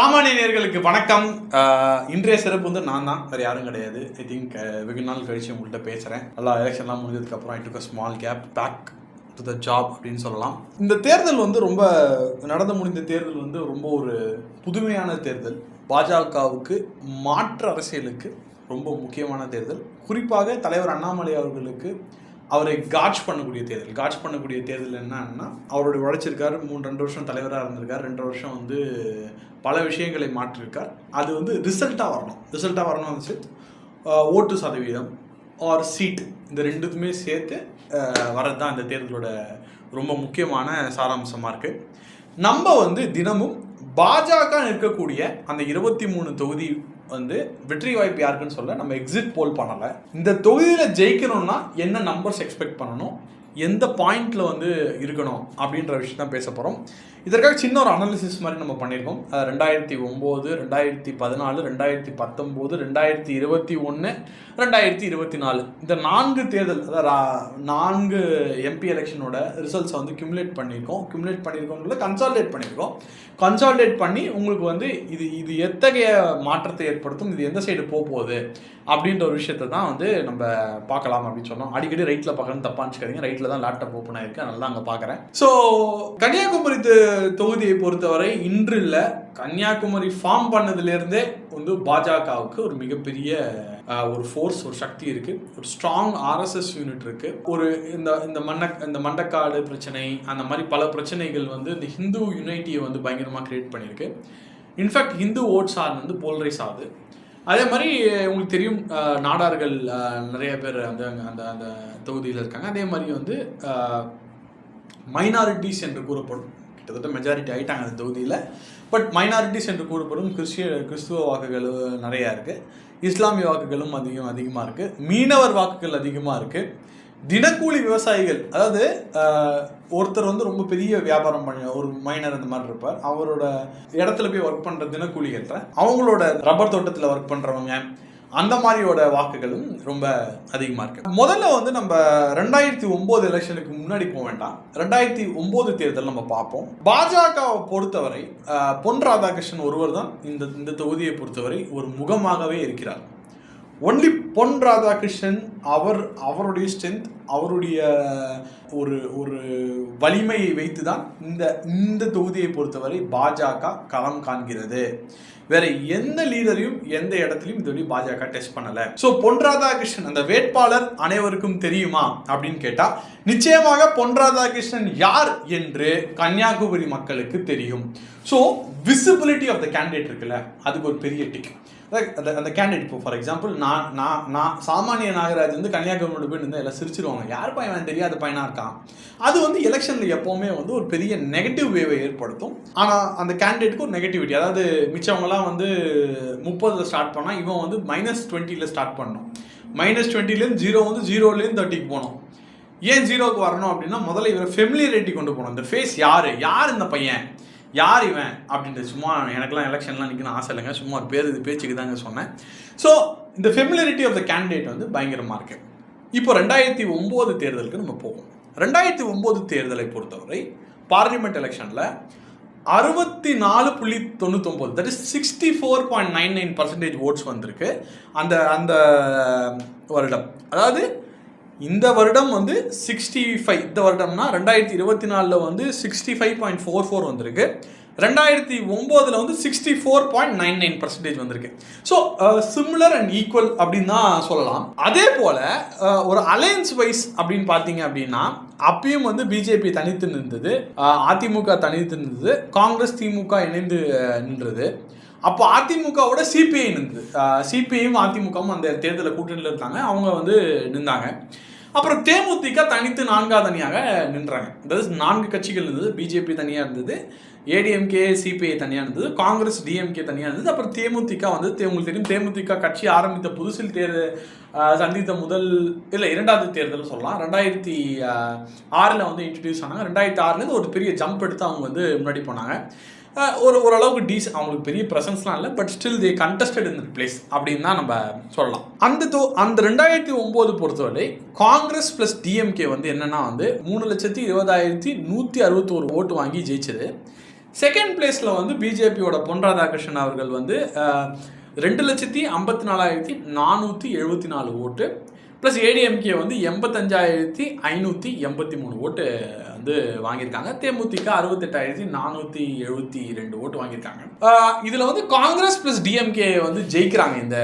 சாமானிய வணக்கம். இன்றைய சிறப்பு வந்து நான் தான். வேறு யாரும் கிடையாது. ஐ திங்க் வெகு நாள் கழிச்சு உங்கள்கிட்ட பேசுகிறேன் நல்லா எலெக்ஷன்லாம் முடிஞ்சதுக்கப்புறம் I took a small gap back to the job அப்படின்னு சொல்லலாம். இந்த தேர்தல் வந்து ரொம்ப நடந்து முடிந்த தேர்தல் வந்து ரொம்ப ஒரு புதுமையான தேர்தல். பாஜகவுக்கு மாற்று அரசியலுக்கு ரொம்ப முக்கியமான தேர்தல். குறிப்பாக தலைவர் அண்ணாமலை அவர்களுக்கு அவரை காட்ச் பண்ணக்கூடிய தேர்தல். காட்ச் பண்ணக்கூடிய தேர்தல் என்னன்னா அவருடைய உழைச்சிருக்காரு மூணு ரெண்டு வருஷம் தலைவராக இருந்திருக்கார் ரெண்டு வருஷம் வந்து பல விஷயங்களை மாற்றிருக்கார். அது வந்து ரிசல்ட்டாக வரணும். ரிசல்ட்டாக வரணும் வந்து ஓட்டு சதவீதம் ஆர் சீட் இந்த ரெண்டுத்துமே சேர்த்து வர்றது தான் இந்த தேர்தலோட ரொம்ப முக்கியமான சாராம்சமாக இருக்குது நம்ம வந்து தினமும் பாஜக இருக்கக்கூடிய அந்த இருபத்தி மூணு தொகுதி வந்து வெற்றி வாய்ப்பு யாருக்குன்னு சொல்ல நம்ம எக்ஸிட் போல் பண்ணலை. இந்த தொகுதியில் ஜெயிக்கணும்னா என்ன நம்பர்ஸ் எக்ஸ்பெக்ட் பண்ணணும் எந்த பாயிண்ட்ல வந்து இருக்கணும் அப்படின்ற விஷயம் தான் பேச போகிறோம் இதற்காக சின்ன ஒரு அனாலிசிஸ் மாதிரி நம்ம பண்ணியிருக்கோம். ரெண்டாயிரத்தி ஒம்பது ரெண்டாயிரத்தி பதினாலு ரெண்டாயிரத்தி பத்தொம்போது ரெண்டாயிரத்தி இருபத்தி ஒன்று ரெண்டாயிரத்தி இருபத்தி நாலு. இந்த நான்கு தேர்தல் அதாவது நான்கு எம்பி எலெக்ஷனோட ரிசல்ட்ஸை வந்து கியூமுலேட் பண்ணியிருக்கோம். கியூமுலேட் பண்ணியிருக்கோம்ல கன்சால்டேட் பண்ணியிருக்கோம். கன்சால்டேட் பண்ணி உங்களுக்கு வந்து இது இது எத்தகைய மாற்றத்தை ஏற்படுத்தும் இது எந்த சைடு போக போகுது அப்படின்ற ஒரு விஷயத்தை தான் வந்து நம்ம பார்க்கலாம் அப்படின்னு சொன்னோம். அடிக்கடி ரைட்டில் பார்க்கணும் தப்பான்னு நினச்சிக்காதீங்க. ரைட்டில் தான் லேப்டாப் ஓப்பன் ஆயிருக்கு. நல்லா அங்கே பார்க்குறேன். ஸோ கன்னியாகுமரி தொகுதியை பொறுத்தவரை இன்று இல்லை கன்னியாகுமரி ஃபார்ம் பண்ணதுலேருந்தே வந்து பாஜகவுக்கு ஒரு மிகப்பெரிய ஒரு ஃபோர்ஸ் ஒரு சக்தி இருக்குது ஒரு ஸ்ட்ராங் ஆர்எஸ்எஸ் யூனிட் இருக்குது ஒரு இந்த இந்த மண்ண இந்த மண்டக்காடு பிரச்சனை அந்த மாதிரி பல பிரச்சனைகள் வந்து இந்த ஹிந்து யுனைட்டியை வந்து பயங்கரமாக க்ரியேட் பண்ணியிருக்கு in fact Hindu votes are வந்து போல்ரைஸ் ஆகுது. அதே மாதிரி உங்களுக்கு தெரியும் நாடார்கள் நிறைய பேர் அந்த அந்த அந்த தொகுதியில் இருக்காங்க. அதே மாதிரி வந்து மைனாரிட்டிஸ் என்று கூறப்படும். கிட்டத்தட்ட மெஜாரிட்டி ஆயிட்டாங்க அந்த தொகுதியில். பட் மைனாரிட்டிஸ் என்று கூறப்படும் கிறிஸ்டிய கிறிஸ்துவ வாக்குகள் நிறையா இருக்குது இஸ்லாமிய வாக்குகளும் அதிகம் அதிகமாக இருக்குது மீனவர் வாக்குகள் அதிகமாக இருக்குது தினக்கூலி விவசாயிகள் அதாவது ஒருத்தர் வந்து ரொம்ப பெரிய வியாபாரம் பண்ண ஒரு மைனர் அந்த மாதிரி இருப்பார். அவரோட இடத்துல போய் ஒர்க் பண்ணுற தினக்கூலிகள்ற அவங்களோட ரப்பர் தோட்டத்தில் ஒர்க் பண்ணுறவங்க அந்த மாதிரியோட வாக்குகளும் ரொம்ப அதிகமாக இருக்கு. முதல்ல வந்து நம்ம ரெண்டாயிரத்தி ஒம்பது எலெக்ஷனுக்கு முன்னாடி போக வேண்டாம். ரெண்டாயிரத்தி ஒம்பது தேர்தல் நம்ம பார்ப்போம். பாஜகவை பொறுத்தவரை பொன் ராதாகிருஷ்ணன் ஒருவர் தான் இந்த இந்த தொகுதியை பொறுத்தவரை ஒரு முகமாகவே இருக்கிறார். ஒன்லி பொன் ராதாகிருஷ்ணன் அவர் அவருடைய ஸ்ட்ரென்த் அவருடைய ஒரு ஒரு வலிமையை வைத்து தான் இந்த இந்த தொகுதியை பொறுத்தவரை பாஜக களம் காண்கிறது. வேற எந்த லீடரையும் எந்த இடத்துலையும் இதுவரை பாஜக டெஸ்ட் பண்ணல. ஸோ பொன் ராதாகிருஷ்ணன் அந்த வேட்பாளர் அனைவருக்கும் தெரியுமா அப்படின்னு கேட்டா நிச்சயமாக பொன் ராதாகிருஷ்ணன் யார் என்று கன்னியாகுமரி மக்களுக்கு தெரியும். So visibility of the candidate இருக்குல்ல அதுக்கு ஒரு பெரிய டிக் அந்த அந்த கேண்டிடேட் இப்போ ஃபார் எக்ஸாம்பிள் நான் நான் நான் சாமானிய நாகராஜ் வந்து கன்னியாகுமரி போய் நின்று எல்லாம் சிரிச்சிருவாங்க. யார் பையன் தெரியாத பையனாக இருக்கான்? அது வந்து எலெக்ஷனில் எப்போவுமே வந்து ஒரு பெரிய நெகட்டிவ் வேவை ஏற்படுத்தும். ஆனால் அந்த கேண்டிடேட்டுக்கு ஒரு நெகட்டிவிட்டி அதாவது மிச்சவங்கலாம் வந்து முப்பதில் ஸ்டார்ட் பண்ணால் இவன் வந்து மைனஸ் டுவெண்ட்டியில் ஸ்டார்ட் பண்ணோம் மைனஸ் டுவெண்ட்டிலேருந்து ஜீரோ வந்து ஜீரோலேருந்து தேர்ட்டிக்கு போகணும். ஏன் ஜீரோக்கு வரணும் அப்படின்னா முதல்ல இவரை ஃபெமிலியரிட்டி கொண்டு போகணும். இந்த ஃபேஸ் யார்? யார் இந்த பையன்? யார் இவன் அப்படின்ட்டு சும்மா எனக்குலாம் எலெக்ஷன்லாம் நிற்கணும் ஆசை இல்லைங்க. சும்மா ஒரு பேர் இது பேச்சுக்கு தாங்க சொன்னேன். ஸோ இந்த ஃபெமிலியரிட்டி ஆஃப் த கேண்டிடேட் வந்து பயங்கரமாக இருக்கு. இப்போ ரெண்டாயிரத்தி ஒம்பது தேர்தலுக்கு நம்ம போவோம். ரெண்டாயிரத்தி ஒம்பது தேர்தலை பொறுத்தவரை பார்லிமெண்ட் எலெக்ஷனில் அறுபத்தி நாலு புள்ளி தொண்ணூத்தொம்பது that is sixty four point nine nine percentage votes வந்திருக்கு. அந்த அந்த வருடம். அதாவது இந்த வருடம் வந்து சிக்ஸ்டி ஃபைவ் இந்த வருடம்னா ரெண்டாயிரத்தி இருபத்தி நாலில் வந்து sixty five point four four வந்திருக்கு. ரெண்டாயிரத்தி ஒம்போதில் வந்து sixty four point nine nine percentage வந்திருக்கு ஸோ சிமிலர் அண்ட் ஈக்குவல் அப்படின்னு தான் சொல்லலாம். அதே போல் uh, ஒரு அலையன்ஸ் வைஸ் அப்படின்னு பார்த்தீங்க அப்படின்னா அப்பயும் வந்து பிஜேபி தனித்து நின்றது uh, அதிமுக தனித்து நின்றது காங்கிரஸ் திமுக இணைந்து uh, நின்றது. அப்போ அதிமுகவோட சிபிஐ நின்றது. சிபிஐயும் அதிமுகவும் அந்த தேர்தலில் கூட்டணியில் இருந்தாங்க. அவங்க வந்து நின்றாங்க அப்புறம் தேமுதிக தனித்து நான்காவது அணியாக நின்றாங்க. அதாவது நான்கு கட்சிகள் இருந்தது. பிஜேபி தனியாக இருந்தது. ஏடிஎம்கே சிபிஐ தனியாக இருந்தது. காங்கிரஸ் டிஎம்கே தனியாக இருந்தது. அப்புறம் தேமுதிக வந்து உங்களுக்கு தெரியும் தேமுதிக கட்சி ஆரம்பித்த புதுசில் தேர்தல் சந்தித்த முதல் இல்லை இரண்டாவது தேர்தல் சொல்லலாம். ரெண்டாயிரத்தி ஆறில் வந்து இன்ட்ரடியூஸ் ஆனாங்க. ரெண்டாயிரத்தி ஆறுலேருந்து ஒரு பெரிய ஜம்ப் எடுத்து அவங்க வந்து முன்னாடி போனாங்க. ஒரு ஓரளவுக்கு டீஸ் அவங்களுக்கு பெரிய ப்ரெசன்ஸ்லாம் இல்லை but still the contested in place அப்படின்னு தான் நம்ம சொல்லலாம். அந்த தோ அந்த ரெண்டாயிரத்தி ஒம்பது பொறுத்தவரை காங்கிரஸ் ப்ளஸ் டிஎம்கே வந்து என்னென்னா வந்து மூணு லட்சத்தி இருபதாயிரத்தி நூற்றி அறுபத்தோரு ஓட்டு வாங்கி ஜெயிச்சது. செகண்ட் பிளேஸில் வந்து பிஜேபியோட பொன் ராதாகிருஷ்ணன் அவர்கள் வந்து ரெண்டு லட்சத்தி ஐம்பத்தி நாலாயிரத்தி நானூற்றி எழுபத்தி நாலு ஓட்டு. ப்ளஸ் ஏடிஎம்கே வந்து எண்பத்தஞ்சாயிரத்தி ஐநூற்றி எண்பத்தி மூணு ஓட்டு வந்து வாங்கியிருக்காங்க. தேமுதிக அறுபத்தெட்டாயிரத்தி நானூற்றி எழுபத்தி ரெண்டு ஓட்டு வாங்கியிருக்காங்க. இதில் வந்து காங்கிரஸ் ப்ளஸ் டிஎம்கே வந்து ஜெயிக்கிறாங்க இந்த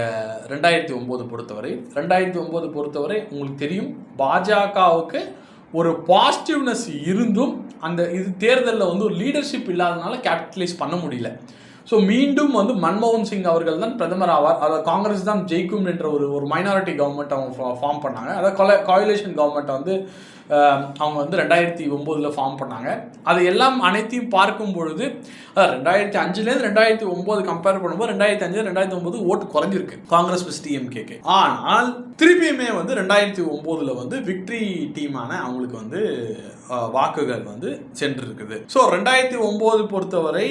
ரெண்டாயிரத்தி ஒம்பது பொறுத்தவரை. ரெண்டாயிரத்தி ஒம்பது பொறுத்தவரை உங்களுக்கு தெரியும் பாஜகவுக்கு ஒரு பாசிட்டிவ்னஸ் இருந்தும் அந்த இது தேர்தலில் வந்து ஒரு லீடர்ஷிப் இல்லாதனால கேபிட்டலைஸ் பண்ண முடியல. ஸோ மீண்டும் வந்து மன்மோகன் சிங் அவர்கள் தான் பிரதமர் ஆவார். அதாவது காங்கிரஸ் தான் ஜெயிக்கும் என்ற ஒரு ஒரு மைனாரிட்டி கவர்மெண்ட் அவங்க ஃபார்ம் பண்ணாங்க. அதாவது கொல காயிலேஷன் கவர்மெண்ட்டை வந்து அவங்க வந்து ரெண்டாயிரத்தி ஒம்போதில் ஃபார்ம் பண்ணாங்க. அது எல்லாம் அனைத்தையும் பார்க்கும் பொழுது அதாவது ரெண்டாயிரத்தி அஞ்சுலேருந்து ரெண்டாயிரத்தி ஒம்போது கம்பேர் பண்ணும்போது ரெண்டாயிரத்தி அஞ்சு ரெண்டாயிரத்தி ஒம்பது ஓட்டு குறைஞ்சிருக்கு. காங்கிரஸ் பிளஸ் டிஎம்கேக்கு ஆனால் திருப்பியுமே வந்து ரெண்டாயிரத்தி ஒம்போதில் வந்து விக்ட்ரி டீமான அவங்களுக்கு வந்து வாக்குகள் வந்து சென்றிருக்குது. ஸோ ரெண்டாயிரத்தி ஒம்பது பொறுத்தவரை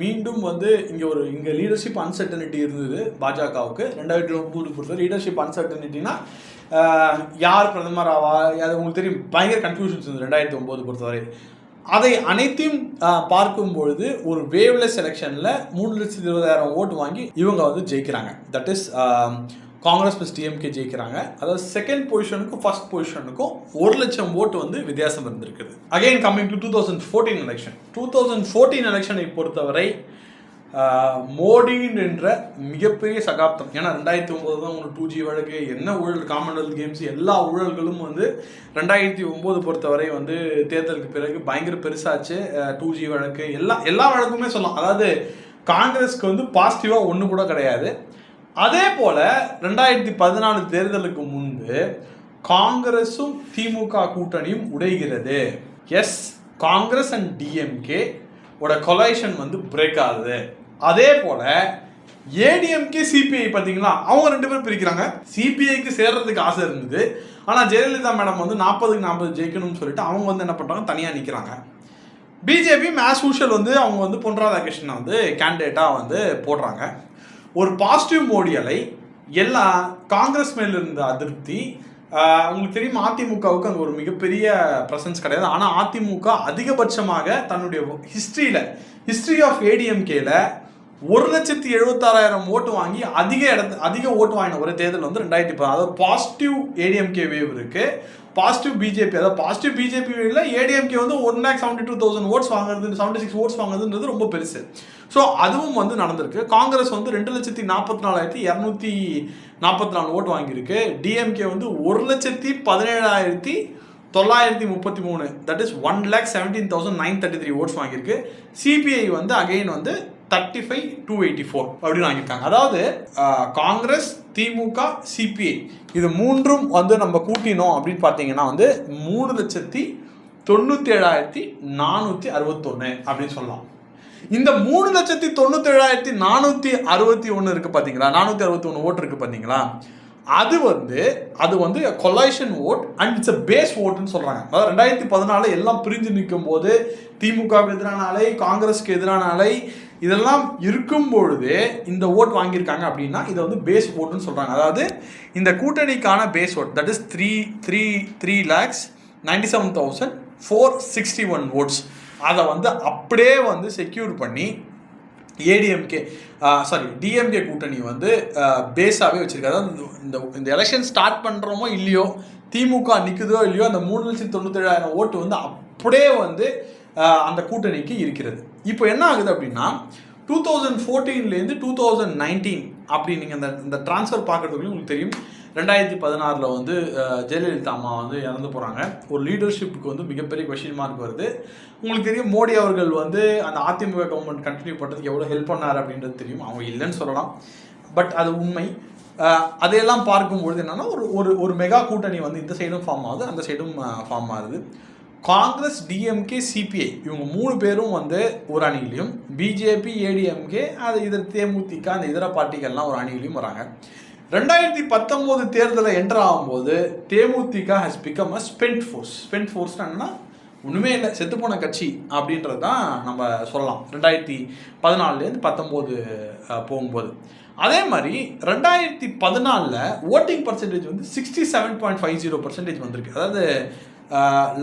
மீண்டும் வந்து இங்கே ஒரு இங்கே லீடர்ஷிப் அன்சர்டனிட்டி இருந்தது பாஜகவுக்கு. ரெண்டாயிரத்தி ஒன்பது பொறுத்தவரை லீடர்ஷிப் அன்சர்டனிட்டினா யார் பிரதமர் ஆவா அது உங்களுக்கு தெரியும் பயங்கர கன்ஃபியூஷன்ஸ் இருந்தது ரெண்டாயிரத்தி ஒம்பது பொறுத்தவரை. அதை அனைத்தையும் பார்க்கும் பொழுது ஒரு வேவ்லெஸ் எலெக்ஷனில் மூணு லட்சத்தி இருபதாயிரம் ஓட்டு வாங்கி இவங்க வந்து ஜெயிக்கிறாங்க. That is Congress plus DMK ஜெயிக்கிறாங்க. அதாவது செகண்ட் பொசிஷனுக்கும் ஃபர்ஸ்ட் பொசிஷனுக்கும் ஒரு லட்சம் ஓட்டு வந்து வித்தியாசம் இருந்திருக்குது. Again coming to two thousand fourteen election two thousand fourteen எலெக்ஷனை பொறுத்தவரை மோடின்ற என்ற மிகப்பெரிய சகாப்தம். ஏன்னா ரெண்டாயிரத்தி ஒம்பது தான் உங்களுக்கு டூ ஜி வழக்கு என்ன ஊழல் காமன்வெல்த் கேம்ஸ் எல்லா ஊழல்களும் வந்து ரெண்டாயிரத்தி ஒம்பது பொறுத்தவரை வந்து தேர்தலுக்கு பிறகு பயங்கர பெருசாச்சு. டூ ஜி வழக்கு எல்லா எல்லா வழக்குமே சொல்லலாம். அதாவது காங்கிரஸ்க்கு வந்து பாசிட்டிவாக ஒன்று கூட கிடையாது. அதே போல ரெண்டாயிரத்தி பதினாலு தேர்தலுக்கு முன்பு காங்கிரஸும் திமுக கூட்டணியும் உடைகிறது. எஸ் காங்கிரஸ் அண்ட் டிஎம்கே ஓட கொலேஷன் வந்து பிரேக் ஆகுது. அதே போல ஏடிஎம்கே சிபிஐ பார்த்தீங்களா? அவங்க ரெண்டு பேரும் பிரிக்கிறாங்க. சிபிஐக்கு சேர்றதுக்கு ஆசை இருந்தது. ஆனால் ஜெயலலிதா மேடம் வந்து நாற்பதுக்கு நாற்பது ஜெயிக்கணும்னு சொல்லிட்டு அவங்க வந்து என்ன பண்ணுறாங்க தனியாக நிற்கிறாங்க பிஜேபி மேஸ் யூஷுவல் வந்து அவங்க வந்து பொன் ராதாகிருஷ்ணனை வந்து கேண்டிடேட்டாக வந்து போடுறாங்க. ஒரு பாசிட்டிவ் மோடி அலை எல்லா காங்கிரஸ் மேல இருந்த அதிருப்தி உங்களுக்கு தெரியும் அதிமுகவுக்கு அங்கே ஒரு மிகப்பெரிய ப்ரெசன்ஸ் கிடையாது. ஆனால் அதிமுக அதிகபட்சமாக தன்னுடைய ஹிஸ்ட்ரியில் ஹிஸ்ட்ரி ஆஃப் ஏடிஎம்கேல ஒரு லட்சத்தி எழுபத்தாறாயிரம் ஓட்டு வாங்கி அதிக இடத்து அதிக ஓட்டு வாங்கின ஒரு தேர்தல் வந்து ரெண்டாயிரத்தி பதினாறு அதாவது பாசிட்டிவ் ஏடிஎம்கே வேவ் இருக்குது பாசிட்டிவ் பிஜேபி அதாவது பாசிட்டிவ் பிஜேபி ஏடிஎம்கே வந்து one lakh seventy two thousand votes வாங்குறது செவன்டி சிக்ஸ் ஓட்ஸ் வாங்குறதுன்றது ரொம்ப பெருசு. ஸோ அதுவும் வந்து நடந்திருக்கு. காங்கிரஸ் வந்து ரெண்டு லட்சத்தி நாற்பத்தி நாலாயிரத்தி இரநூத்தி நாற்பத்தி நாலு ஓட் வாங்கியிருக்கு. டிஎம்கே வந்து ஒரு லட்சத்தி பதினேழாயிரத்தி தொள்ளாயிரத்தி முப்பத்தி மூணு. That is one lakh seventeen thousand nine thirty three votes வாங்கியிருக்கு. சிபிஐ வந்து அகைன் வந்து thirty five two eighty four அப்படின்னு வாங்கியிருக்காங்க. அதாவது காங்கிரஸ் திமுக சிபிஐ இது மூன்றும் வந்து நம்ம கூட்டினோம் அப்படின்னு பார்த்தீங்கன்னா வந்து மூணு லட்சத்தி தொண்ணூற்றி ஏழாயிரத்தி நானூற்றி அறுபத்தொன்று அப்படின்னு சொல்லலாம். இந்த மூணு லட்சத்தி தொண்ணூத்தி ஏழாயிரத்தி நானூத்தி அறுபத்தி ஒன்று இருக்கு பாத்தீங்களா நானூத்தி அறுபத்தி ஒன்று ஓட்டு இருக்கு பாத்தீங்களா அது வந்து அது வந்து coalition vote and it's a base ஓட்டுன்னு சொல்றாங்க. அதாவது ரெண்டாயிரத்தி பதினாலு எல்லாம் பிரிஞ்சு நிற்கும் போது திமுகவுக்கு எதிரான அலை காங்கிரஸ்க்கு எதிரான அலை இதெல்லாம் இருக்கும் பொழுது இந்த ஓட் வாங்கியிருக்காங்க அப்படின்னா இதை வந்து பேஸ் ஓட்டுன்னு சொல்கிறாங்க அதாவது இந்த கூட்டணிக்கான base vote that is three three three lakhs ninety seven thousand four sixty one votes அதை வந்து அப்படியே வந்து செக்யூர் பண்ணி ஏடிஎம்கே சாரி டிஎம்கே கூட்டணி வந்து பேஸாகவே வச்சுருக்காது அதாவது இந்த இந்த எலெக்ஷன் ஸ்டார்ட் பண்ணுறோமோ இல்லையோ திமுக நிற்குதோ இல்லையோ அந்த மூணு லட்சத்தி தொண்ணூத்தேழாயிரம் ஓட்டு வந்து அப்படியே வந்து அந்த கூட்டணிக்கு இருக்கிறது. இப்போ என்ன ஆகுது அப்படின்னா டூ தௌசண்ட் ஃபோர்டீன்லேருந்து டூ தௌசண்ட் நைன்டீன் அப்படி நீங்கள் அந்த இந்த ட்ரான்ஸ்ஃபர் பார்க்குறதுக்குள்ளே உங்களுக்கு தெரியும். ரெண்டாயிரத்தி பதினாறில் வந்து ஜெயலலிதா அம்மா வந்து இறந்து போகிறாங்க ஒரு லீடர்ஷிப்புக்கு வந்து மிகப்பெரிய கொஷின் மார்க் வருது. உங்களுக்கு தெரியும் மோடி அவர்கள் வந்து அந்த அதிமுக கவர்மெண்ட் கண்டினியூ பண்ணுறதுக்கு எவ்வளோ ஹெல்ப் பண்ணார் அப்படின்றது தெரியும். அவங்க இல்லைன்னு சொல்லலாம். பட் அது உண்மை. அதையெல்லாம் பார்க்கும்பொழுது என்னென்னா ஒரு ஒரு ஒரு மெகா கூட்டணி வந்து இந்த சைடும் ஃபார்ம் ஆகுது அந்த சைடும் ஃபார்ம் ஆகுது. காங்கிரஸ் டிஎம்கே சிபிஐ இவங்க மூணு பேரும் வந்து ஒரு அணியிலையும் பிஜேபி ஏடிஎம்கே அது இதர் தேமுதிக அந்த இதர பார்ட்டிகள்லாம் ஒரு அணியிலையும் வராங்க. ரெண்டாயிரத்தி பத்தொம்போது தேர்தலில் என்டர் ஆகும்போது தேமுதிக has become a spent force spent force என்னன்னா ஒன்றுமே இல்லை செத்துப்போன கட்சி அப்படின்றது தான் நம்ம சொல்லலாம். ரெண்டாயிரத்தி பதினாலுலேருந்து பத்தொம்போது போகும்போது. அதே மாதிரி ரெண்டாயிரத்தி பதினாலில் ஓட்டிங் பர்சன்டேஜ் வந்து sixty seven point five zero percentage வந்திருக்கு. அதாவது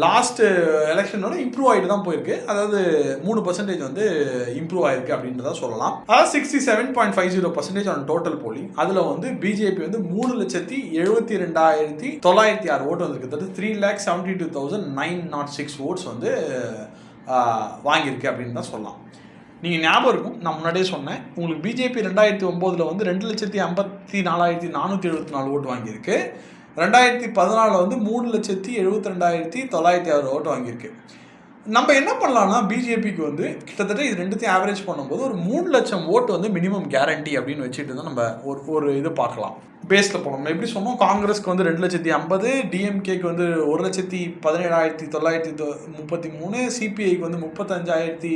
லாஸ்ட்டு எலெக்ஷனோட இம்ப்ரூவ் ஆகிட்டு தான் போயிருக்கு. அதாவது மூணு பர்சன்டேஜ் வந்து இம்ப்ரூவ் ஆயிருக்கு அப்படின்றத சொல்லலாம். அதாவது sixty seven point five zero percentage on total polling அதில் வந்து பிஜேபி வந்து மூணு லட்சத்தி எழுபத்தி ரெண்டாயிரத்தி தொள்ளாயிரத்தி ஆறு ஓட்டு வந்திருக்கு. அதாவது three lakh seventy two thousand nine nought six votes வந்து வாங்கியிருக்கு அப்படின்னு தான் சொல்லலாம். நீங்கள் ஞாபகம் இருக்கும் நான் முன்னாடியே சொன்னேன். உங்களுக்கு பிஜேபி ரெண்டாயிரத்தி ஒம்போதில் வந்து ரெண்டு லட்சத்தி ஐம்பத்தி நாலாயிரத்தி நானூற்றி எழுபத்தி நாலு ஓட்டு வாங்கியிருக்கு. ரெண்டாயிரத்தி பதினாலில் வந்து மூணு லட்சத்தி எழுபத்தி ரெண்டாயிரத்தி தொள்ளாயிரத்தி ஆறு ஓட்டு வாங்கியிருக்கு. நம்ம என்ன பண்ணலாம்னா பிஜேபிக்கு வந்து கிட்டத்தட்ட இது ரெண்டுத்தையும் ஆவரேஜ் பண்ணும்போது ஒரு மூணு லட்சம் ஓட்டு வந்து மினிமம் கேரண்டி அப்படின்னு வச்சுட்டு தான் நம்ம ஒரு ஒரு இது பார்க்கலாம். பேஸில் போனோம். எப்படி சொன்னோம்? காங்கிரஸ்க்கு வந்து ரெண்டு லட்சத்தி ஐம்பது டிஎம்கேக்கு வந்து ஒரு லட்சத்தி பதினேழாயிரத்தி தொள்ளாயிரத்தி தொ- முப்பத்தி மூணு சிபிஐக்கு வந்து முப்பத்தஞ்சாயிரத்தி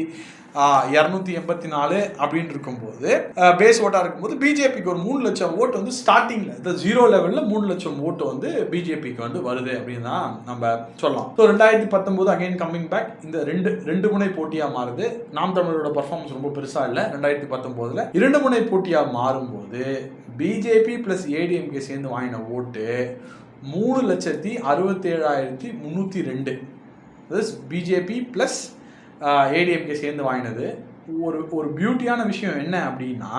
இரநூத்தி எண்பத்தி நாலு அப்படின்னு இருக்கும்போது பேஸ் ஓட்டாக இருக்கும்போது பிஜேபிக்கு ஒரு மூணு லட்சம் ஓட்டு வந்து ஸ்டார்டிங்கில் இந்த ஜீரோ லெவலில் மூணு லட்சம் ஓட்டு வந்து பிஜேபிக்கு வந்து வருது அப்படின்னு தான் நம்ம சொல்லலாம். ஸோ ரெண்டாயிரத்தி பத்தொம்போது அகைன் கம்மிங் பேக் இந்த ரெண்டு ரெண்டு முனை போட்டியாக மாறுது. நாம் தமிழரோட பர்ஃபார்மன்ஸ் ரொம்ப பெருசாக இல்லை. ரெண்டாயிரத்தி பத்தொம்போதில் இரண்டு முனை போட்டியாக மாறும்போது பிஜேபி ப்ளஸ் ஏடிஎம்கே சேர்ந்து வாங்கின ஓட்டு மூணு லட்சத்தி அறுபத்தேழாயிரத்தி முந்நூற்றி ரெண்டு. பிஜேபி ப்ளஸ் ஏடிஎம்கே சேர்ந்து வாங்கினது. ஒரு ஒரு பியூட்டியான விஷயம் என்ன அப்படின்னா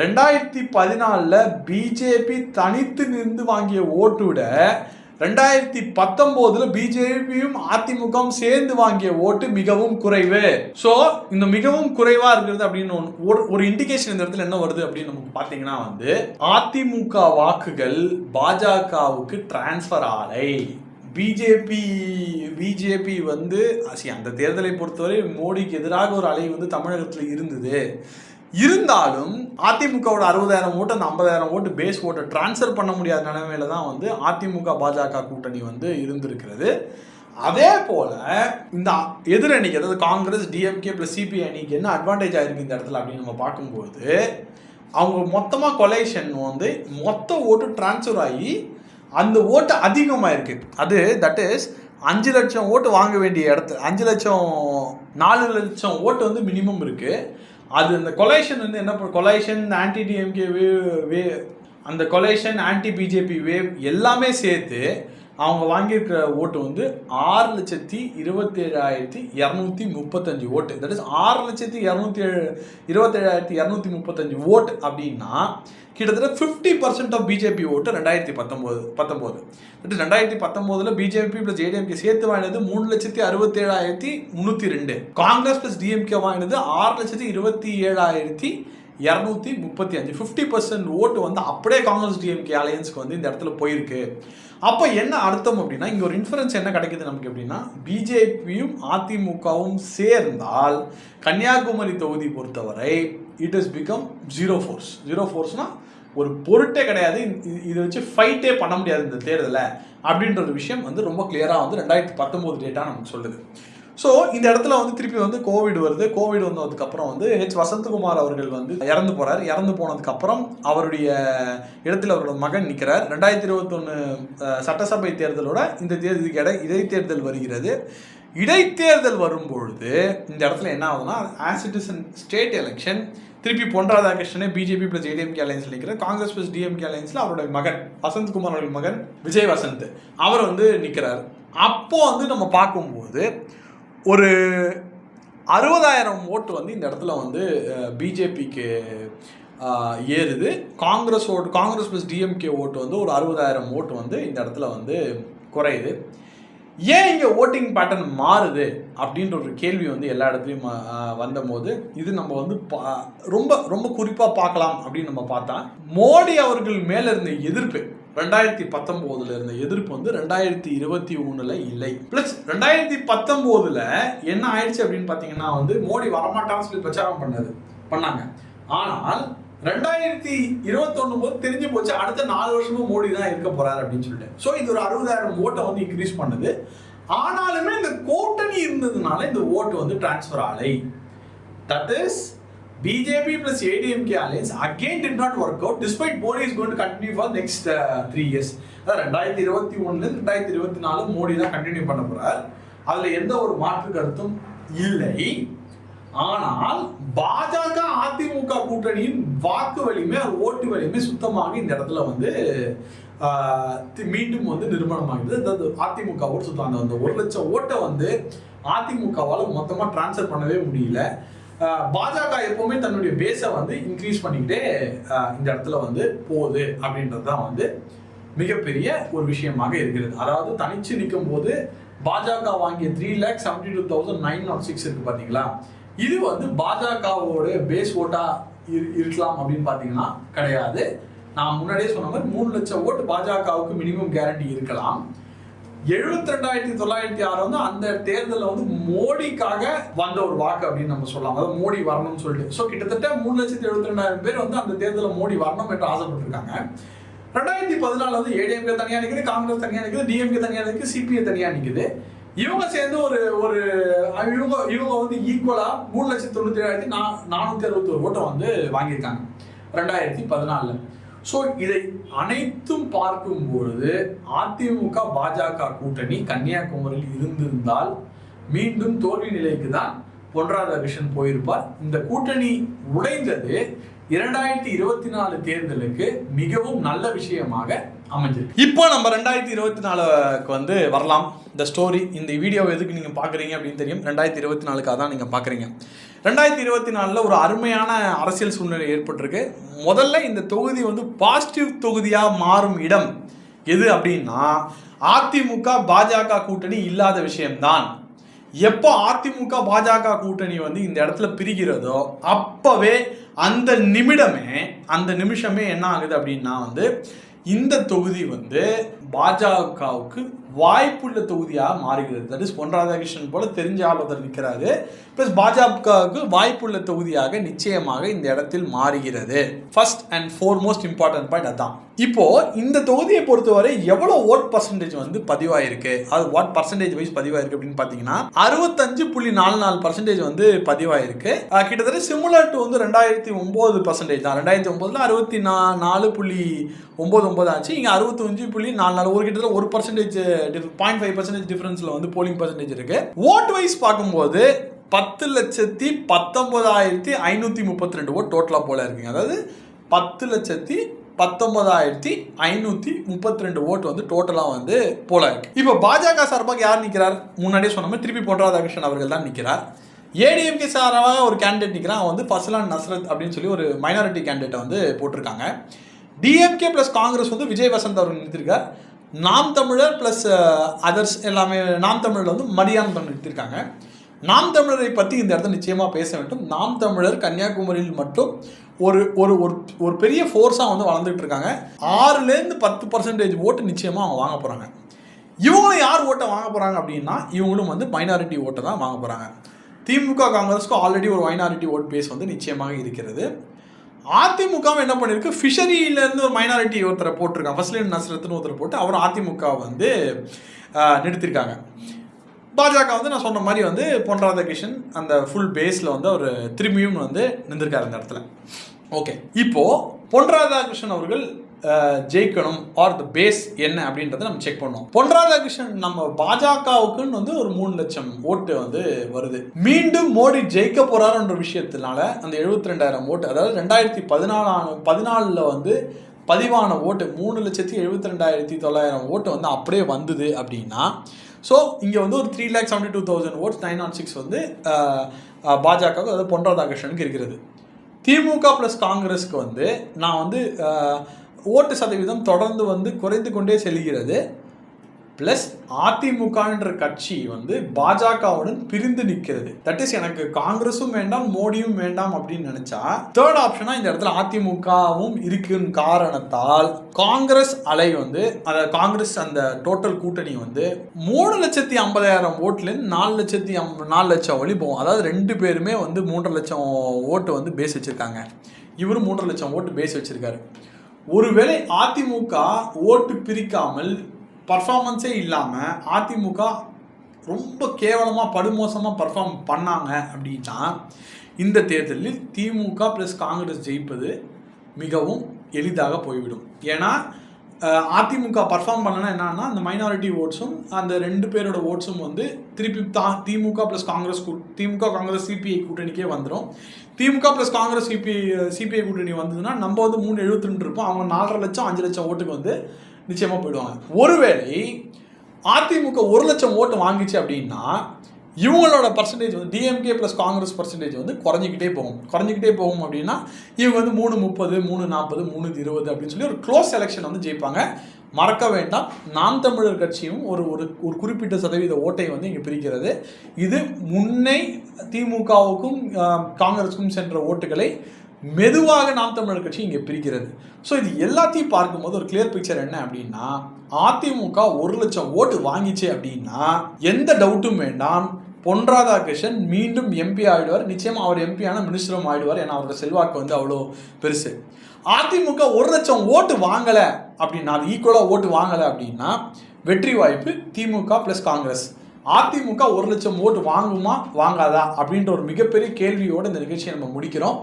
ரெண்டாயிரத்தி பதினாலில் பிஜேபி தனித்து நின்று வாங்கிய ஓட்டு விட ரெண்டாயிரத்தி பத்தொன்பதுல பிஜேபியும் அதிமுகவும் சேர்ந்து வாங்கிய ஓட்டு மிகவும் குறைவு. ஸோ இந்த மிகவும் குறைவா இருக்கிறது அப்படின்னு ஒரு ஒரு இண்டிகேஷன் இந்த இடத்துல என்ன வருது அப்படின்னு நமக்கு பார்த்தீங்கன்னா வந்து அதிமுக வாக்குகள் பாஜகவுக்கு டிரான்ஸ்ஃபர் ஆலை. பிஜேபி பிஜேபி வந்து அந்த தேர்தலை பொறுத்தவரை மோடிக்கு எதிராக ஒரு அலை வந்து தமிழகத்தில் இருந்தது. இருந்தாலும் அதிமுகவோட அறுபதாயிரம் ஓட்டு அந்த ஐம்பதாயிரம் ஓட்டு பேஸ் ஓட்டை ட்ரான்ஸ்ஃபர் பண்ண முடியாத நிலைமையில தான் வந்து அதிமுக பாஜக கூட்டணி வந்து இருந்திருக்கிறது. அதே போல இந்த எதிரணிக்கு அதாவது காங்கிரஸ் டிஎம்கே ப்ளஸ் சிபிஐ அணிக்கு என்ன அட்வான்டேஜ் ஆயிருக்கு இந்த இடத்துல அப்படின்னு நம்ம பார்க்கும்போது அவங்க மொத்தமாக கொலேஷன் வந்து மொத்த ஓட்டு ட்ரான்ஸ்ஃபர் ஆகி அந்த ஓட்டு அதிகமாயிருக்கு. அது தட் இஸ் அஞ்சு லட்சம் ஓட்டு வாங்க வேண்டிய இடத்துல அஞ்சு லட்சம் நாலு லட்சம் ஓட்டு வந்து மினிமம் இருக்குது அது அந்த கொலேஷன் வந்து என்ன கொலேஷன் ஆன்டி டிஎம்கே வே அந்த கொலேஷன் ஆன்டி பிஜேபி வேவ் எல்லாமே சேர்த்து அவங்க வாங்கியிருக்கிற ஓட்டு வந்து ஆறு லட்சத்தி இருபத்தேழாயிரத்தி இரநூத்தி முப்பத்தஞ்சு ஓட்டு. தட் இஸ் ஆறு லட்சத்தி இரநூத்தி ஏழு இருபத்தேழாயிரத்தி இரநூத்தி முப்பத்தஞ்சு ஓட்டு அப்படின்னா கிட்டத்தட்ட ஃபிஃப்டி பர்சன்ட் ஆஃப் பிஜேபி ஓட்டு ரெண்டாயிரத்தி பத்தொம்போது பத்தொம்போது. தட் இஸ் ரெண்டாயிரத்தி பத்தொம்போதில் பிஜேபி ப்ளஸ் ஏடிஎம்கே சேர்த்து வாங்கினது மூணு லட்சத்தி அறுபத்தேழாயிரத்தி முந்நூற்றி ரெண்டு. காங்கிரஸ் ப்ளஸ் டிஎம்கே வாங்கினது ஆறு லட்சத்தி இருபத்தி ஏழாயிரத்தி இரநூத்தி முப்பத்தி அஞ்சு ஃபிஃப்டி பர்சன்ட் ஓட்டு வந்து அப்படியே காங்கிரஸ் டிஎம்கே அலையன்ஸ்க்கு வந்து இந்த இடத்துல போயிருக்கு. அப்போ என்ன அர்த்தம் அப்படின்னா இங்கே ஒரு இன்ஃபரன்ஸ் என்ன கிடைக்குது நமக்கு எப்படின்னா பிஜேபியும் அதிமுகவும் சேர்ந்தால் கன்னியாகுமரி தொகுதி பொறுத்தவரை it is become zero force zero ஃபோர்ஸ்னால் ஒரு பொருட்டே கிடையாது. இதை வச்சு ஃபைட்டே பண்ண முடியாது இந்த தேர்தலை. அப்படின்ற ஒரு விஷயம் வந்து ரொம்ப கிளியராக வந்து ரெண்டாயிரத்தி பத்தொம்போது டேட்டாக நமக்கு சொல்லுது. ஸோ இந்த இடத்துல வந்து திருப்பி வந்து கோவிட் வருது. கோவிட் வந்ததுக்கப்புறம் வந்து ஹெச் வசந்தகுமார் அவர்கள் வந்து இறந்து போறார். இறந்து போனதுக்கப்புறம் அவருடைய இடத்துல அவரோட மகன் நிற்கிறார் ரெண்டாயிரத்தி இருபத்தொன்று சட்டசபை தேர்தலோட இந்த தேர்தலுக்கு இட இடைத்தேர்தல் வருகிறது. இடைத்தேர்தல் வரும்பொழுது இந்த இடத்துல என்ன ஆகுதுன்னா as it is state election திருப்பி பொன் ராதாகிருஷ்ணனே பிஜேபி பிளஸ் ஏடிஎம்கே அலையன்ஸில் நிற்கிறார் காங்கிரஸ் பிளஸ் டிஎம்கே அலையன்ஸில் அவருடைய மகன் வசந்த்குமார் அவருடைய மகன் விஜய் வசந்த் அவர் வந்து நிற்கிறார் அப்போ வந்து நம்ம பார்க்கும்போது ஒரு அறுபதாயிரம் ஓட்டு வந்து இந்த இடத்துல வந்து பிஜேபிக்கு ஏறுது. காங்கிரஸ் ஓட்டு காங்கிரஸ் ப்ளஸ் டிஎம்கே ஓட்டு வந்து ஒரு அறுபதாயிரம் ஓட்டு வந்து இந்த இடத்துல வந்து குறையுது. ஏன் இங்கே ஓட்டிங் பேட்டர்ன் மாறுது அப்படின்ற ஒரு கேள்வி வந்து எல்லா இடத்துலையும் வந்தபோது இது நம்ம வந்து பா- ரொம்ப ரொம்ப குறிப்பாக பார்க்கலாம் அப்படின்னு நம்ம பார்த்தா மோடி அவர்கள் மேலே இருந்த எதிர்ப்பு ரெண்டாயிரத்தி பத்தொம்போதுல இருந்த எதிர்ப்பு வந்து ரெண்டாயிரத்தி இருபத்தி ஒண்ணுல இல்லை. பிளஸ் ரெண்டாயிரத்தி பத்தொம்போதில் என்ன ஆயிடுச்சு அப்படின்னு பார்த்தீங்கன்னா வந்து மோடி வரமாட்டான்னு சொல்லி பிரச்சாரம் பண்ணது பண்ணாங்க. ஆனால் ரெண்டாயிரத்தி இருபத்தொன்னு போது தெரிஞ்சு போச்சு அடுத்த நாலு வருஷமும் மோடி தான் இருக்க போறாரு அப்படின்னு சொல்லிட்டு. ஸோ இது ஒரு அறுபதாயிரம் ஓட்டை வந்து இன்க்ரீஸ் பண்ணுது. ஆனாலுமே இந்த கூட்டணி இருந்ததுனால இந்த ஓட்டு வந்து டிரான்ஸ்ஃபர் ஆலை that is BJP plus ADMK alliance again did not work out despite Modi is going to continue for next three years அதான் ரெண்டாயிரத்தி இருபத்தி ஒன்று ரெண்டாயிரத்தி இருபத்தி நாலு மோடி தான் கண்டினியூ பண்ண போறார். அதுல எந்த ஒரு மாற்று கருத்தும் இல்லை. ஆனால் பாஜக அதிமுக கூட்டணியின் வாக்கு வலிமை அது ஓட்டு வலிமை சுத்தமாக இந்த இடத்துல வந்து மீண்டும் வந்து நிர்மாணமாகுது அதாவது அதிமுக ஓட்டு சுத்தம் அந்த ஒரு லட்சம் ஓட்டை வந்து அதிமுகவால் மொத்தமாக ட்ரான்ஸ்ஃபர் பண்ணவே முடியல. பாஜக எப்பவுமே தன்னுடைய பேஸை வந்து இன்க்ரீஸ் பண்ணிக்கிட்டே இந்த இடத்துல வந்து போகுது அப்படின்றது தான் வந்து மிகப்பெரிய ஒரு விஷயமாக இருக்கிறது. அதாவது தனிச்சு நிற்கும் போது பாஜக வாங்கிய three lakh seventy two thousand nine nought six இருக்கு பார்த்தீங்களா இது வந்து பாஜகவோட பேஸ் ஓட்டா இரு- இருக்கலாம் அப்படின்னு பார்த்தீங்கன்னா கிடையாது. நான் முன்னாடியே சொன்ன மாதிரி மூணு லட்சம் ஓட்டு பாஜகவுக்கு மினிமம் கேரண்டி இருக்கலாம். எழுபத்தி ரெண்டாயிரத்தி தொள்ளாயிரத்தி ஆறு வந்து அந்த தேர்தலில் வந்து மோடிக்காக வந்த ஒரு வாக்கு அப்படின்னு நம்ம சொல்லலாம். அதாவது மோடி வரணும்னு சொல்லிட்டு. ஸோ கிட்டத்தட்ட மூணு லட்சத்தி எழுபத்தி ரெண்டாயிரம் பேர் வந்து அந்த தேர்தலில் மோடி வரணும் என்று ஆசைப்பட்டிருக்காங்க. ரெண்டாயிரத்தி பதினாலு வந்து ஏடிஎம்கே தனியாக நிற்குது காங்கிரஸ் தனியாக நிற்குது டிஎம்கே தனியாக நிற்குது சிபிஐ தனியாக நிற்குது இவங்க சேர்ந்து ஒரு ஒரு இவங்க இவங்க வந்து ஈக்குவலா மூணு லட்சத்தி தொண்ணூத்தி ஏழாயிரத்தி நா நானூத்தி அறுபத்தி ஒரு ஓட்டை வந்து வாங்கியிருக்காங்க. ரெண்டாயிரத்தி பதினாலுல. ஸோ இதை அனைத்தும் பார்க்கும் பொழுது அதிமுக பாஜக கூட்டணி கன்னியாகுமரியில் இருந்திருந்தால் மீண்டும் தோல்வி நிலைக்கு தான் பொன் ராதாகிருஷ்ணன் போயிருப்பார். இந்த கூட்டணி உடைந்தது இரண்டாயிரத்தி இருபத்தி நாலு தேர்தலுக்கு மிகவும் நல்ல விஷயமாக அமைஞ்சிருக்கு. இப்போ நம்ம ரெண்டாயிரத்தி இருபத்தி நாலுக்கு வந்து வரலாம். இந்த ஸ்டோரி இந்த வீடியோ எதுக்கு நீங்கள் பார்க்குறீங்க அப்படின்னு தெரியும். ரெண்டாயிரத்தி இருபத்தி நாலுக்காக தான் நீங்கள் பார்க்குறீங்க. ரெண்டாயிரத்தி இருபத்தி நாலில் ஒரு அருமையான அரசியல் சூழ்நிலை ஏற்பட்டிருக்கு. முதல்ல இந்த தொகுதி வந்து பாசிட்டிவ் தொகுதியாக மாறும் இடம் எது அப்படின்னா அதிமுக பாஜக கூட்டணி இல்லாத விஷயம்தான். எப்போ அதிமுக பாஜக கூட்டணி வந்து இந்த இடத்துல பிரிகிறதோ அப்போவே அந்த நிமிடமே அந்த நிமிஷமே என்ன ஆகுது அப்படின்னா வந்து இந்த தொகுதி வந்து பாஜகவுக்கு வாய்ப்புள்ள தொகுதியாக மாறுகிறது. தட் இஸ் பொன் ராதாகிருஷ்ணன் போல தெரிஞ்ச ஆள் ஒருத்தர் நிற்கிறாரு ப்ளஸ் பாஜகவுக்கு வாய்ப்புள்ள தொகுதியாக நிச்சயமாக இந்த இடத்தில் மாறுகிறது. First and foremost important point அதான். இப்போ இந்த தொகுதியை பொறுத்தவரை எவ்வளோ ஓட் பர்சன்டேஜ் வந்து பதிவாயிருக்கு? அது வாட் பர்சன்டேஜ் வைஸ் பதிவாயிருக்கு அப்படின்னு பார்த்தீங்கன்னா அறுபத்தஞ்சு புள்ளி நாலு நாலு பர்சன்டேஜ் வந்து பதிவாயிருக்கு. கிட்டத்தட்ட சிமிலர் டு வந்து ரெண்டாயிரத்தி ஒம்பது பர்சன்டேஜ் தான். ரெண்டாயிரத்தி ஒம்போதில் அறுபத்தி நா நாலு புள்ளி ஒம்பது ஒம்பது ஆச்சு. இங்கே அறுபத்தஞ்சு புள்ளி நாலு நாலு ஒரு கிட்டத்தட்ட ஒரு பர்சன்டேஜ் பாயிண்ட் ஃபைவ் பர்சன்டேஜ் டிஃபரன்ஸில் வந்து போலிங் பர்சன்டேஜ் இருக்கு. ஓட் வைஸ் பார்க்கும்போது பத்து லட்சத்தி பத்தொன்பதாயிரத்தி ஐநூற்றி முப்பத்தி ரெண்டு ஓட் டோட்டலாக போல இருக்குங்க. அதாவது பத்து லட்சத்தி பத்தொன்பதாயிரத்தி ஐநூற்றி முப்பத்தி ரெண்டு ஓட்டு வந்து டோட்டலாக வந்து போல இருக்கு. இப்போ பாஜக சார்பாக யார் நிற்கிறார் முன்னாடியே சொன்ன மாதிரி திருப்பி பொன் ராதாகிருஷ்ணன் அவர்கள் தான் நிற்கிறார் ஏடிஎம்கே சார்பாக ஒரு கேண்டிடேட் நிற்கிறான் அவன் வந்து ஃபசலான் நஸ்ரத் அப்படின்னு சொல்லி ஒரு மைனாரிட்டி கேண்டிடேட்டை வந்து போட்டிருக்காங்க. டிஎம்கே ப்ளஸ் காங்கிரஸ் வந்து விஜய் வசந்த் அவர் நிறுத்திருக்கார். நாம் தமிழர் ப்ளஸ் அதர்ஸ் எல்லாமே நாம் தமிழர் வந்து மரியாதை பண்ணி எடுத்திருக்காங்க. நாம் தமிழரை பற்றி இந்த இடத்துல நிச்சயமாக பேச வேண்டும். நாம் தமிழர் கன்னியாகுமரியில் மட்டும் ஒரு ஒரு ஒரு ஒரு பெரிய ஃபோர்ஸாக வந்து வளர்ந்துட்டு இருக்காங்க. ஆறுலேருந்து பத்து பர்சன்டேஜ் ஓட்டு நிச்சயமாக அவங்க வாங்க போகிறாங்க இவங்களும் யார் ஓட்டை வாங்க போகிறாங்க அப்படின்னா இவங்களும் வந்து மைனாரிட்டி ஓட்டை தான் வாங்க போகிறாங்க திமுக காங்கிரஸ்க்கு ஆல்ரெடி ஒரு மைனாரிட்டி ஓட் பேஸ் வந்து நிச்சயமாக இருக்கிறது. அதிமுகவும் என்ன பண்ணியிருக்கு ஃபிஷரியிலேருந்து ஒரு மைனாரிட்டி ஒருத்தரை போட்டிருக்காங்க. ஃபஸ்ட்லேன் நஸ்ரத்னு ஒருத்தர் போட்டு அவர் அதிமுக வந்து நிறுத்திருக்காங்க. பாஜக வந்து நான் சொன்ன மாதிரி வந்து பொன் ராதாகிருஷ்ணன் அந்த ஃபுல் பேஸில் வந்து அவர் திரும்பியும் வந்து நின்றுருக்காரு அந்த இடத்துல. ஓகே இப்போ பொன் ராதாகிருஷ்ணன் அவர்கள் ஜெயிக்கணும் ஆர் த பேஸ் என்ன அப்படின்றத நம்ம செக் பண்ணோம் பொன் ராதாகிருஷ்ணன் நம்ம பாஜகவுக்குன்னு வந்து ஒரு மூணு லட்சம் ஓட்டு வந்து வருது. மீண்டும் மோடி ஜெயிக்க போறாருன்ற விஷயத்தினால அந்த எழுபத்தி ரெண்டாயிரம் ஓட்டு அதாவது ரெண்டாயிரத்தி பதினாலாம் பதினாலில் வந்து பதிவான ஓட்டு மூணு லட்சத்தி எழுபத்தி ரெண்டாயிரத்தி தொள்ளாயிரம் ஓட்டு வந்து அப்படியே வந்தது அப்படின்னா ஸோ இங்கே வந்து ஒரு three lakh seventy two thousand votes nine nought six வந்து பாஜகவுக்கு அதாவது பொன் ராதாகிருஷ்ணனுக்கு இருக்கிறது. திமுக ப்ளஸ் காங்கிரஸ்க்கு வந்து நான் வந்து ஓட்டு சதவீதம் தொடர்ந்து வந்து குறைந்து கொண்டே செல்கிறது. ப்ளஸ் அதிமுகன்ற கட்சி வந்து பாஜகவுடன் பிரிந்து நிற்கிறது. தட் இஸ் எனக்கு காங்கிரஸும் வேண்டாம் மோடியும் வேண்டாம் அப்படின்னு நினைச்சா தேர்ட் ஆப்ஷனா இந்த இடத்துல அதிமுகவும் இருக்கும் காரணத்தால் காங்கிரஸ் அலை வந்து அந்த காங்கிரஸ் அந்த டோட்டல் கூட்டணி வந்து மூணு லட்சத்தி ஐம்பதாயிரம் ஓட்டுலேருந்து நாலு லட்சத்தி நாலு லட்சம் வழி போகும் அதாவது ரெண்டு பேருமே வந்து மூன்றரை லட்சம் ஓட்டு வந்து பேஸ் வச்சுருக்காங்க. இவரும் மூன்றரை லட்சம் ஓட்டு பேஸ் வச்சிருக்காரு. ஒருவேளை அதிமுக ஓட்டு பிரிக்காமல் பர்ஃபார்மன்ஸே இல்லாமல் அதிமுக ரொம்ப கேவலமாக படுமோசமாக பர்ஃபார்ம் பண்ணாங்க அப்படின்னா இந்த தேர்தலில் திமுக ப்ளஸ் காங்கிரஸ் ஜெயிப்பது மிகவும் எளிதாக போய்விடும். ஏன்னா அதிமுக பர்ஃபார்ம் பண்ணனா என்னன்னா அந்த மைனாரிட்டி ஓட்ஸும் அந்த ரெண்டு பேரோட ஓட்ஸும் வந்து திருப்பி தா திமுக ப்ளஸ் காங்கிரஸ் கூ- திமுக காங்கிரஸ் சிபிஐ கூட்டணிக்கே வந்துடும் திமுக ப்ளஸ் காங்கிரஸ் சிபிஐ சிபிஐ கூட்டணி வந்ததுன்னா நம்ம வந்து மூணு எழுபத்தி ரெண்டு இருப்போம். அவங்க நாலரை லட்சம் அஞ்சு லட்சம் ஓட்டுக்கு வந்து நிச்சயமாக போயிடுவாங்க. ஒருவேளை அதிமுக ஒரு லட்சம் ஓட்டு வாங்கிச்சு அப்படின்னா இவங்களோட பர்சன்டேஜ் வந்து டிஎம்கே ப்ளஸ் காங்கிரஸ் பர்சன்டேஜ் வந்து குறைஞ்சிக்கிட்டே போகும். குறைஞ்சிக்கிட்டே போகும் அப்படின்னா இவங்க வந்து மூணு முப்பது மூணு நாற்பது மூணு இருபது அப்படின்னு சொல்லி ஒரு க்ளோஸ் எலெக்ஷன் வந்து ஜெயிப்பாங்க. மறக்க வேண்டாம். நாம் தமிழர் கட்சியும் ஒரு ஒரு ஒரு குறிப்பிட்ட சதவீத ஓட்டை வந்து இங்கே பிரிக்கிறது. இது முன்னை திமுகவுக்கும் காங்கிரஸுக்கும் சென்ற ஓட்டுகளை மெதுவாக நாம் தமிழர் கட்சி இங்கே பிரிக்கிறது. ஸோ இது எல்லாத்தையும் பார்க்கும்போது ஒரு கிளியர் பிக்சர் என்ன அப்படின்னா அதிமுக ஒரு லட்சம் ஓட்டு வாங்கிச்சு அப்படின்னா எந்த டவுட்டும் வேண்டாம். பொன் ராதாகிருஷ்ணன் மீண்டும் எம்பி ஆயிடுவார். நிச்சயமாக அவர் எம்பியான மினிஸ்டரும் ஆகிடுவார் ஏன்னா அவரோட செல்வாக்கு வந்து அவ்வளோ பெருசு. அதிமுக ஒரு லட்சம் ஓட்டு வாங்கலை அப்படின்னா அது ஈக்குவலாக ஓட்டு வாங்கலை அப்படின்னா வெற்றி வாய்ப்பு திமுக ப்ளஸ் காங்கிரஸ். அதிமுக ஒரு லட்சம் ஓட்டு வாங்குமா வாங்காதா அப்படின்ற ஒரு மிகப்பெரிய கேள்வியோடு இந்த நிகழ்ச்சியை நம்ம முடிக்கிறோம்.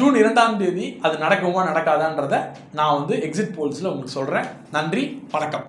ஜூன் இரண்டாம் தேதி அது நடக்குமா நடக்காதான்றத நான் வந்து எக்ஸிட் போல்ஸில் உங்களுக்கு சொல்கிறேன் நன்றி வணக்கம்.